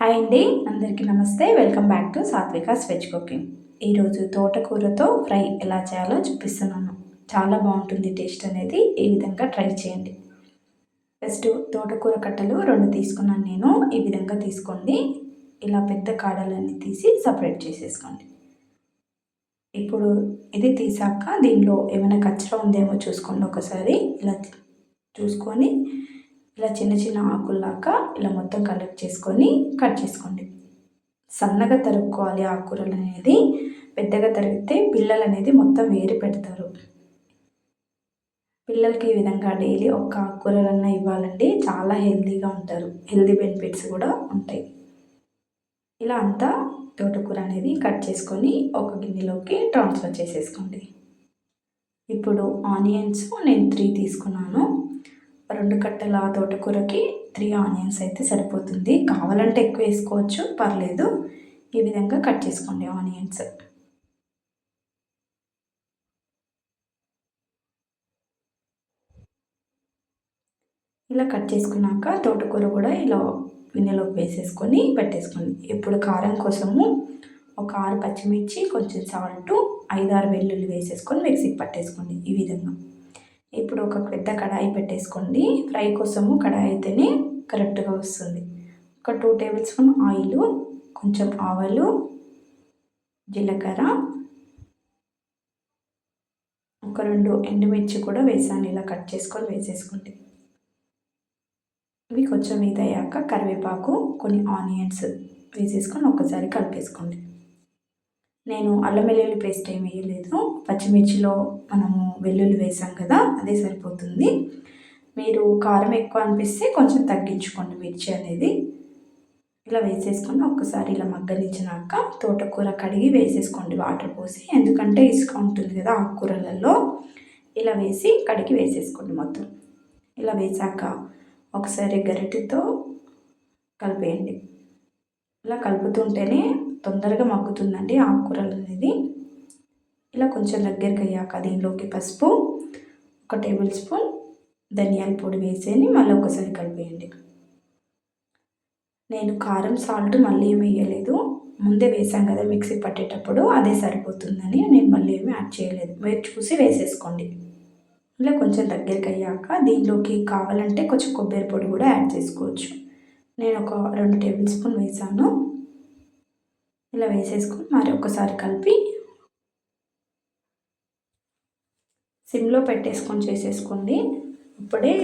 Hi అండి అందరికీ నమస్తే. Welcome back to Satvika's veg cooking. ఈరోజు తోటకూరతో ఫ్రై ఎలా చేయాలో చూపిస్తున్నాను. చాలా బాగుంటుంది టేస్ట్ అనేది ఈ విధంగా ట్రై చేయండి. ఫస్ట్ తోటకూర కట్టలు రెండు తీసుకున్నాను నేను ఈ విధంగా తీసుకోండి. ఇలా పెద్ద కాడలన్నీ తీసి సపరేట్ చేసేసుకోండి. ఇప్పుడు ఇది తీసాక దీనిలో ఏమైనా కచ్చరా ఉందేమో చూసుకోండి ఒకసారి. ఇలా చూసుకొని ఇలా చిన్న చిన్న ఆకుల్లాగా ఇలా మొత్తం కలెక్ట్ చేసుకొని కట్ చేసుకోండి. సన్నగా తరుక్కోవాలి ఆకుకూరలు అనేది పెద్దగా తరిగితే పిల్లలు అనేది మొత్తం వేరు పెడతారు. పిల్లలకి ఈ విధంగా డైలీ ఒక్క ఆకుకూరలన్నా ఇవ్వాలండి చాలా హెల్తీగా ఉంటారు. హెల్తీ బెనిఫిట్స్ కూడా ఉంటాయి. ఇలా అంతా తోటకూర అనేది కట్ చేసుకొని ఒక గిన్నెలోకి ట్రాన్స్ఫర్ చేసేసుకోండి. ఇప్పుడు ఆనియన్స్ నేను త్రీ తీసుకున్నాను. రెండు కట్టల తోటకూరకి త్రీ ఆనియన్స్ అయితే సరిపోతుంది. కావాలంటే ఎక్కువ వేసుకోవచ్చు పర్లేదు. ఈ విధంగా కట్ చేసుకోండి ఆనియన్స్. ఇలా కట్ చేసుకున్నాక తోటకూర కూడా ఇలా గిన్నెలోకి వేసేసుకొని పెట్టేసుకోండి. ఇప్పుడు కారం కోసము ఒక ఆరు పచ్చిమిర్చి కొంచెం సాల్ట్ ఐదు ఆరు వెల్లుల్లి వేసేసుకొని మిక్సీకి పట్టేసుకోండి ఈ విధంగా. ఇప్పుడు ఒక పెద్ద కడాయి పెట్టేసుకోండి. ఫ్రై కోసము కడాయి అయితేనే కరెక్ట్గా వస్తుంది. ఒక టూ టేబుల్ స్పూన్ ఆయిల్ కొంచెం ఆవాలు జీలకర్ర ఒక రెండు ఎండుమిర్చి కూడా వేసాను. ఇలా కట్ చేసుకొని వేసేసుకోండి. ఇవి కొంచెం ఇది అయ్యాక కరివేపాకు కొన్ని ఆనియన్స్ వేసేసుకొని ఒకసారి కలిపేసుకోండి. నేను అల్లం వెల్లుల్లి పేస్ట్ ఏమి వేయలేదు. పచ్చిమిర్చిలో మనము వెల్లుల్లి వేసాం కదా అదే సరిపోతుంది. మీరు కారం ఎక్కువ అనిపిస్తే కొంచెం తగ్గించుకోండి మిర్చి అనేది. ఇలా వేసేసుకొని ఒక్కసారి ఇలా మగ్గనిచ్చినాక తోటకూర కడిగి వేసేసుకోండి వాటర్ పోసి. ఎందుకంటే ఇసుక ఉంటుంది కదా ఆకుకూరలలో. ఇలా వేసి కడిగి వేసేసుకోండి మొత్తం. ఇలా వేసాక ఒకసారి గరిటెతో కలిపేయండి. ఇలా కలుపుతుంటేనే తొందరగా మగ్గుతుందండి ఆకుకూరలు అనేది. ఇలా కొంచెం దగ్గరికి అయ్యాక దీనిలోకి పసుపు ఒక టేబుల్ స్పూన్ ధనియాల పొడి వేసేని మళ్ళీ ఒకసారి కలిపేయండి. నేను కారం సాల్ట్ మళ్ళీ ఏమి వేయలేదు. ముందే వేసాం కదా మిక్సీ పట్టేటప్పుడు అదే సరిపోతుందని నేను మళ్ళీ ఏమి యాడ్ చేయలేదు. మీరు చూసి వేసేసుకోండి. ఇలా కొంచెం దగ్గరికి అయ్యాక దీనిలోకి కావాలంటే కొంచెం కొబ్బరి పొడి కూడా యాడ్ చేసుకోవచ్చు. నేను ఒక రెండు టేబుల్ స్పూన్ వేసాను. ఇలా వేసేసుకొని మరి ఒకసారి కలిపి సిమ్లో పెట్టేసుకొని చేసేసుకోండి. ఇప్పుడే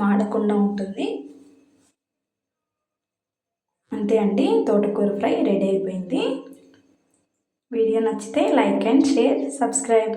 మాడకుండా ఉంటుంది. అంతే అండి తోటకూర ఫ్రై రెడీ అయిపోయింది. వీడియో నచ్చితే లైక్ అండ్ షేర్ సబ్స్క్రైబ్.